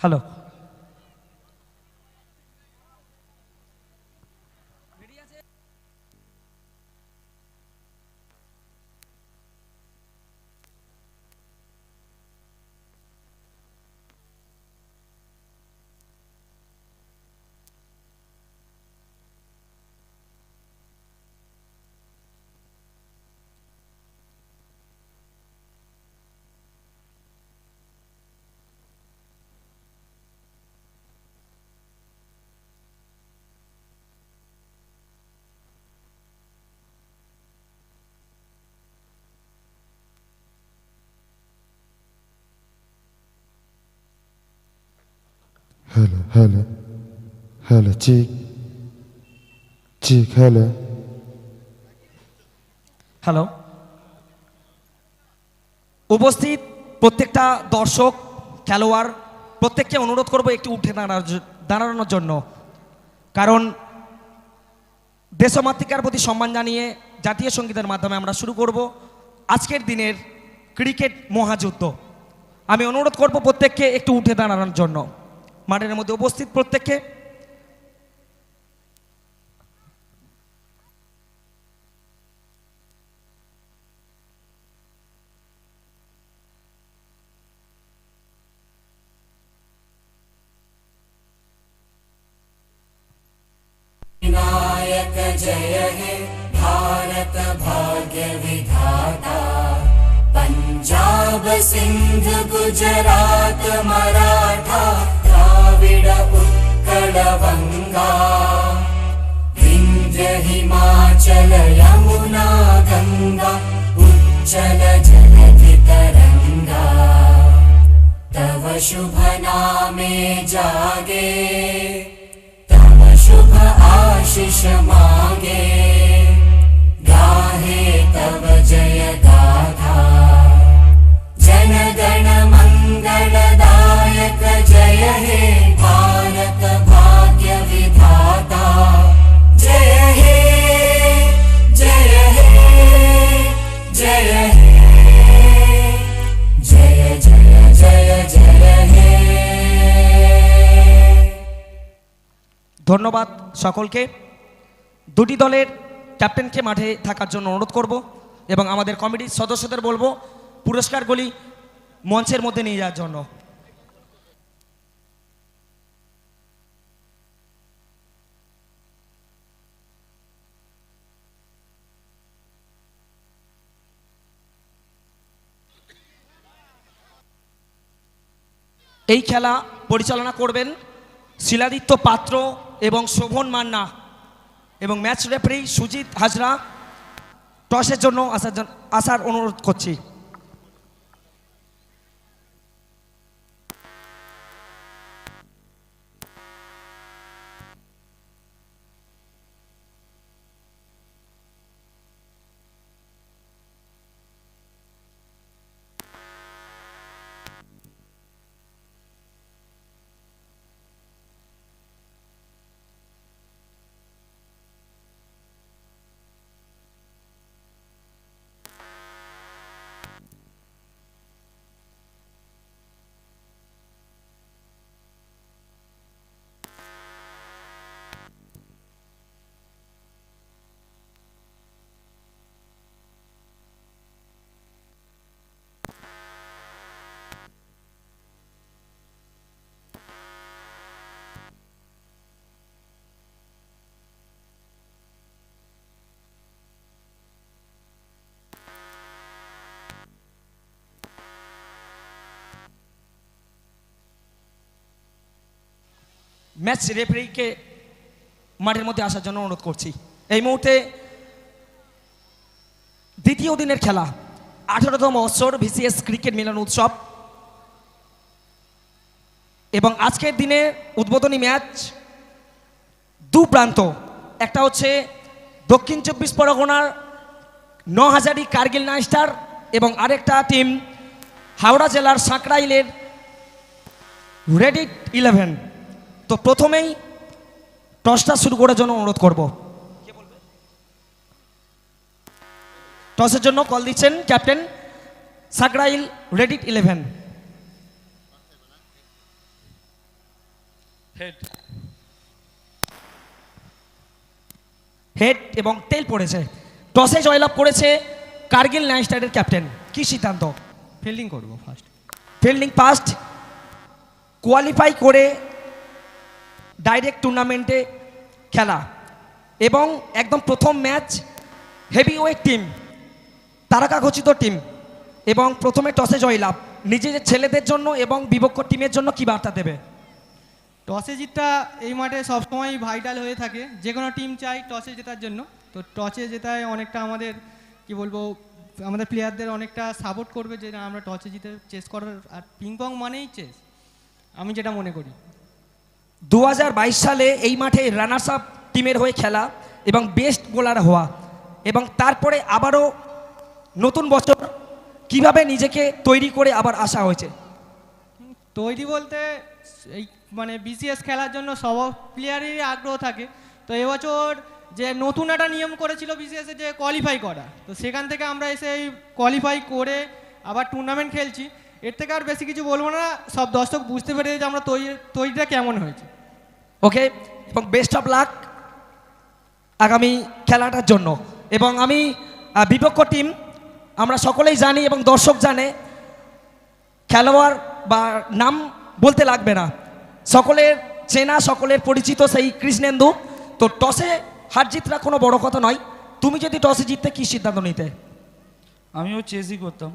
Hello Hele, hele, hele, cik, cik, hele. Hello উপস্থিত প্রত্যেকটা দর্শক খেলোয়াড় প্রত্যেককে অনুরোধ করব একটু উঠে দাঁড়ানোর দাঁড়ানোর জন্য। কারণ দেশমাতৃকার প্রতি সম্মান জানিয়ে জাতীয় সঙ্গীতের মাধ্যমে আমরা শুরু করব আজকের দিনের ক্রিকেট মহাযুদ্ধ। আমি অনুরোধ করব প্রত্যেককে একটু উঠে দাঁড়ানোর জন্য। মাঠের মধ্যে উপস্থিত প্রত্যেককে विनायक जय हे भारत भाग्य विधाता पञ्जाब सिन्ध गुजरात मराठा द्राविड उत्कल वङ्गा विन्ध्य हिमाचल यमुना गङ्गा उच्चल जलधि तरङ्गा तव शुभ नामे जागे तव शुभ आशिष मागे। गाहे तव जय गाथा। जन गण मङ्गलदायक जय हे भारत भाग्य विधाता जय हे जय हे जय हे जय जय जय जय हे ধন্যবাদ সকলকে দুটি দলের ক্যাপ্টেনকে মাঠে থাকার জন্য অনুরোধ করব এবং আমাদের কমিটির সদস্যদের বলবো পুরস্কারগুলি মঞ্চের মধ্যে নিয়ে যাওয়ার জন্য এই খেলা পরিচালনা করবেন শিলাদিত্য পাত্র এবং শোভন মান্না এবং ম্যাচ রেফারি সুজিত হাজরা। টসের জন্য আসার আসার অনুরোধ করছি। ম্যাচ রেফারিকে মাঠের মধ্যে আসার জন্য অনুরোধ করছি। এই মুহূর্তে দ্বিতীয় দিনের খেলা, আঠারোতম বছর ভিসিএস ক্রিকেট মিলন উৎসব। এবং আজকের দিনে উদ্বোধনী ম্যাচ দু প্রান্ত, একটা হচ্ছে দক্ষিণ চব্বিশ পরগনার ন হাজারি কার্গিল নাইস্টার এবং আরেকটা টিম হাওড়া জেলার সাঁকড়াইলের রেডিট ইলেভেন তো প্রথমেই টসটা শুরু করার জন্য অনুরোধ করব। টসের জন্য কল দিচ্ছেন captain Sankrail Reddit eleven. Head head এবং টেল পড়েছে। টসে জয়লাভ করেছে কার্গিল নাইন স্টারের ক্যাপ্টেন কি সিদ্ধান্ত? ফিল্ডিং করব ফার্স্ট ফিল্ডিং ফার্স্ট কোয়ালিফাই করে ডাইরেক্ট টুর্নামেন্টে খেলা। এবং একদম প্রথম ম্যাচ হেভি ওয়েট টিম তারকা ঘোষিত টিম এবং প্রথমে টসে জয়লাভ। নিজেদের ছেলেদের জন্য এবং বিপক্ষ টিমের জন্য কি বার্তা দেবে? টসে জিতটা এই মাঠে সবসময় ভাইটাল হয়ে থাকে। যে কোনো টিম চাই টসে জেতার জন্য। তো টসে জেতায় অনেকটা আমাদের, কি বলব, আমাদের প্লেয়ারদের অনেকটা সাপোর্ট করবে যে আমরা টসে জিতে চেস করার, আর পিং পং মানেই চেস আমি যেটা মনে করি। দু হাজার বাইশ সালে এই মাঠে রানার্স আপ টিমের হয়ে খেলা এবং বেস্ট বোলার হওয়া এবং তারপরে আবারও নতুন বছর কীভাবে নিজেকে তৈরি করে আবার আসা হয়েছে? তৈরি বলতে এই মানে বিসিএস খেলার জন্য সব প্লেয়ারেরই আগ্রহ থাকে। তো এবছর যে নতুন একটা নিয়ম করেছিল বিসিএসে যে কোয়ালিফাই করা। তো সেখান থেকে আমরা এসে কোয়ালিফাই করে আবার টুর্নামেন্ট খেলছি। এর থেকে আর বেশি কিছু বলব না, সব দর্শক বুঝতে পেরেছে যে আমরা তৈরি, তৈরিটা কেমন হয়েছে। ওকে এবং বেস্ট অফ লাক আগামী খেলাটার জন্য। এবং আমি বিপক্ষ টিম আমরা সকলেই জানি এবং দর্শক জানে, খেলোয়াড় বা নাম বলতে লাগবে না। সকলের চেনা, সকলের পরিচিত সেই কৃষ্ণেন্দু। তো টসে হার জিতরা কোনো বড় কথা নয়। তুমি যদি টসে জিততে কী সিদ্ধান্ত নিতে? আমিও চেসই করতাম।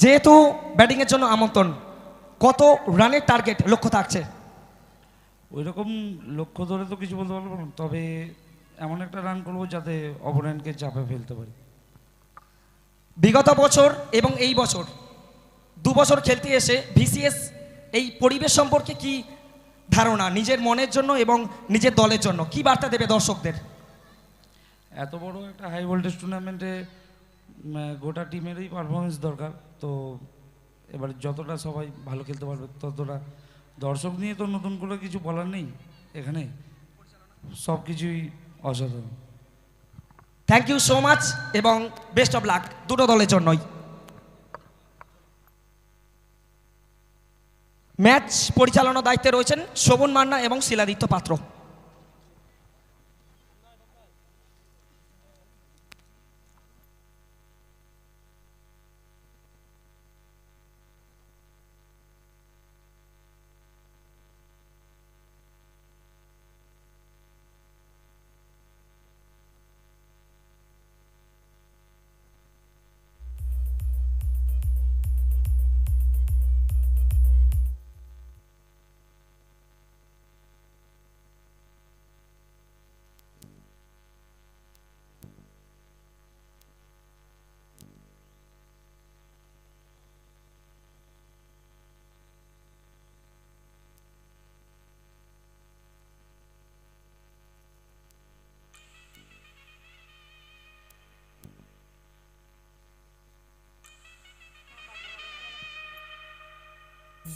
যেহেতু ব্যাটিংয়ের জন্য আমন্ত্রণ কত রানের টার্গেট লক্ষ্য থাকছে? ওই রকম লক্ষ্য ধরে তো কিছু বলতে পারব না তবে এমন একটা রান করব যাতে অপোনেন্টকে চাপে ফেলতে পারি। বিগত বছর এবং এই বছর দু বছর খেলতে এসে ভিসিএস এই পরিবেশ সম্পর্কে কি ধারণা নিজের মনের জন্য এবং নিজের দলের জন্য? কি বার্তা দেবে দর্শকদের? এত বড় একটা হাই ভোল্টেজ টুর্নামেন্টে গোটা টিমেরই পারফরমেন্স দরকার। তো এবার যতটা সবাই ভালো খেলতে পারবে, ততটা দর্শক নিয়ে তো নতুন করে কিছু বলার নেই এখানে। সব কিছুই অসাধারণ। থ্যাংক ইউ সো মাচ এবং বেস্ট অফ লাক দুটো দলের জন্যই। ম্যাচ পরিচালনার দায়িত্বে রয়েছেন শোভন মান্না এবং শিলাদিত্য পাত্র।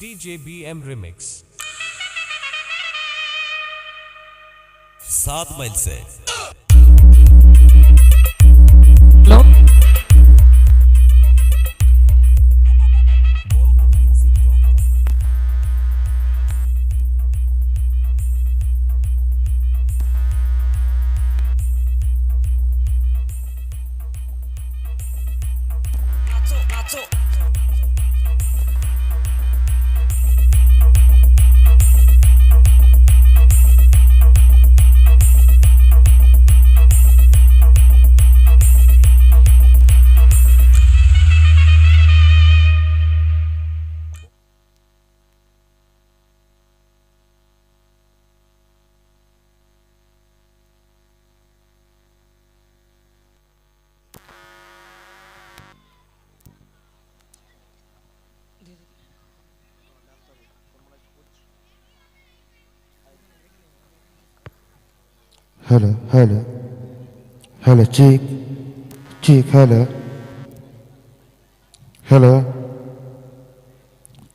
DJ BM Remix सात माइल से Hello, hello. Hello, chick. Chick, hello. Hello.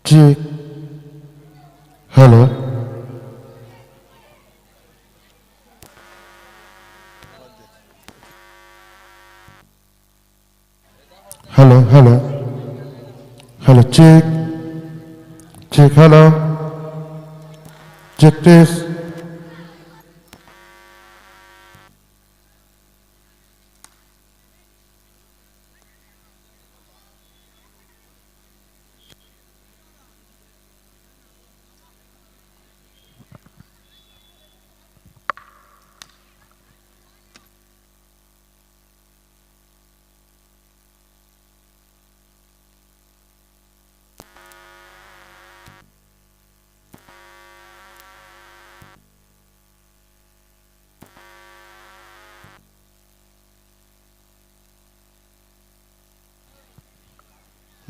Chick. Hello. Hello, hello. Hello, chick. Chick, hello. Check this.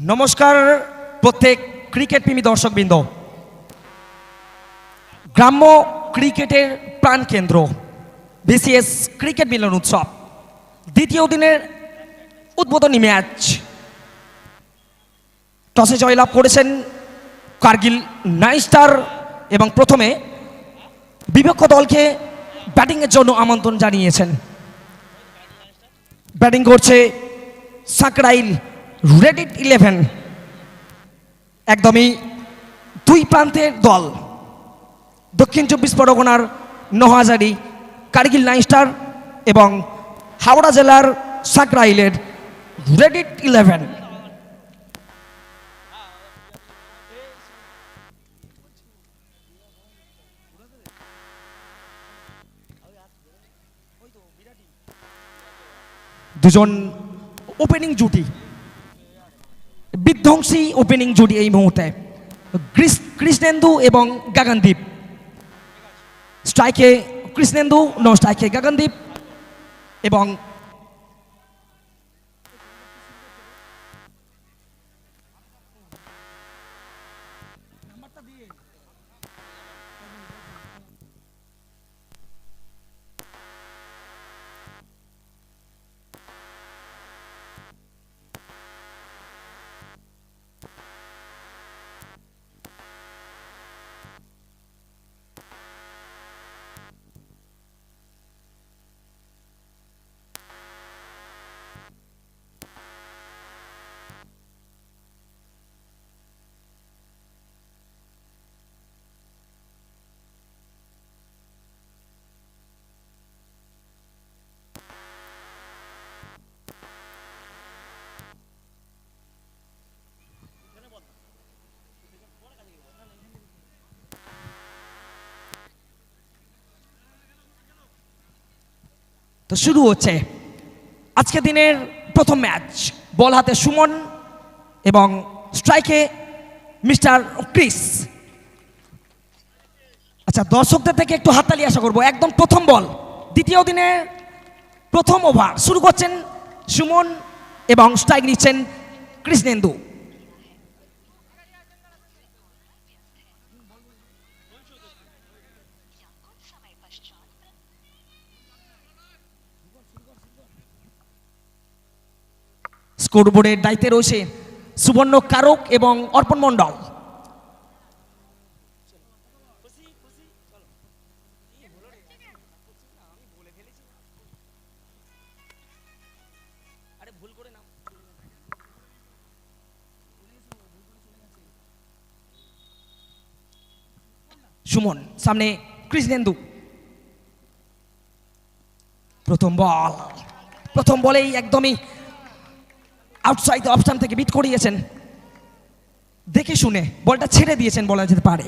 নমস্কার প্রত্যেক ক্রিকেট প্রেমী দর্শকবৃন্দ। গ্রাম্য ক্রিকেটের প্রাণকেন্দ্র, বিসিএস ক্রিকেট মিলন উৎসব, দ্বিতীয় দিনের উদ্বোধনী ম্যাচ। টসে জয়লাভ করেছেন কার্গিল নাইন স্টার এবং প্রথমে বিপক্ষ দলকে ব্যাটিংয়ের জন্য আমন্ত্রণ জানিয়েছেন। ব্যাটিং করছে সাকরাইল। রেডিট ইলেভেন একদমই দুই প্রান্তের দল। দক্ষিণ চব্বিশ পরগনার নহাজারি কার্গিল নাইন স্টার এবং হাওড়া জেলার সাকরাইলের রেডিট ইলেভেন দুজন ওপেনিং জুটি। বিধ্বংসী ওপেনিং জুটি এই মুহূর্তে। কৃষ- কৃষ্ণেন্দু এবং গাগানদীপ। স্ট্রাইকে কৃষ্ণেন্দু নো স্ট্রাইকে গাগানদীপ এবং তো শুরু হচ্ছে আজকে দিনের প্রথম ম্যাচ। বল হাতে সুমন এবং স্ট্রাইকে মিস্টার ক্রিস। আচ্ছা দর্শকদের থেকে একটু হাততালি আশা করব। একদম প্রথম বল। দ্বিতীয় দিনের প্রথম ওভার। শুরু করছেন সুমন এবং স্ট্রাইক নিচ্ছেন কৃষ্ণেন্দু স্কোরবোর্ডের দায়িত্বে রয়েছে সুবর্ণ কারক এবং অর্পণ মণ্ডল। সুমন, সামনে কৃষ্ণেন্দু প্রথম বল, প্রথম বলেই একদমই আউটসাইড অপশান থেকে বিট করিয়েছেন। দেখে শুনে বলটা ছেড়ে দিয়েছেন বলা যেতে পারে।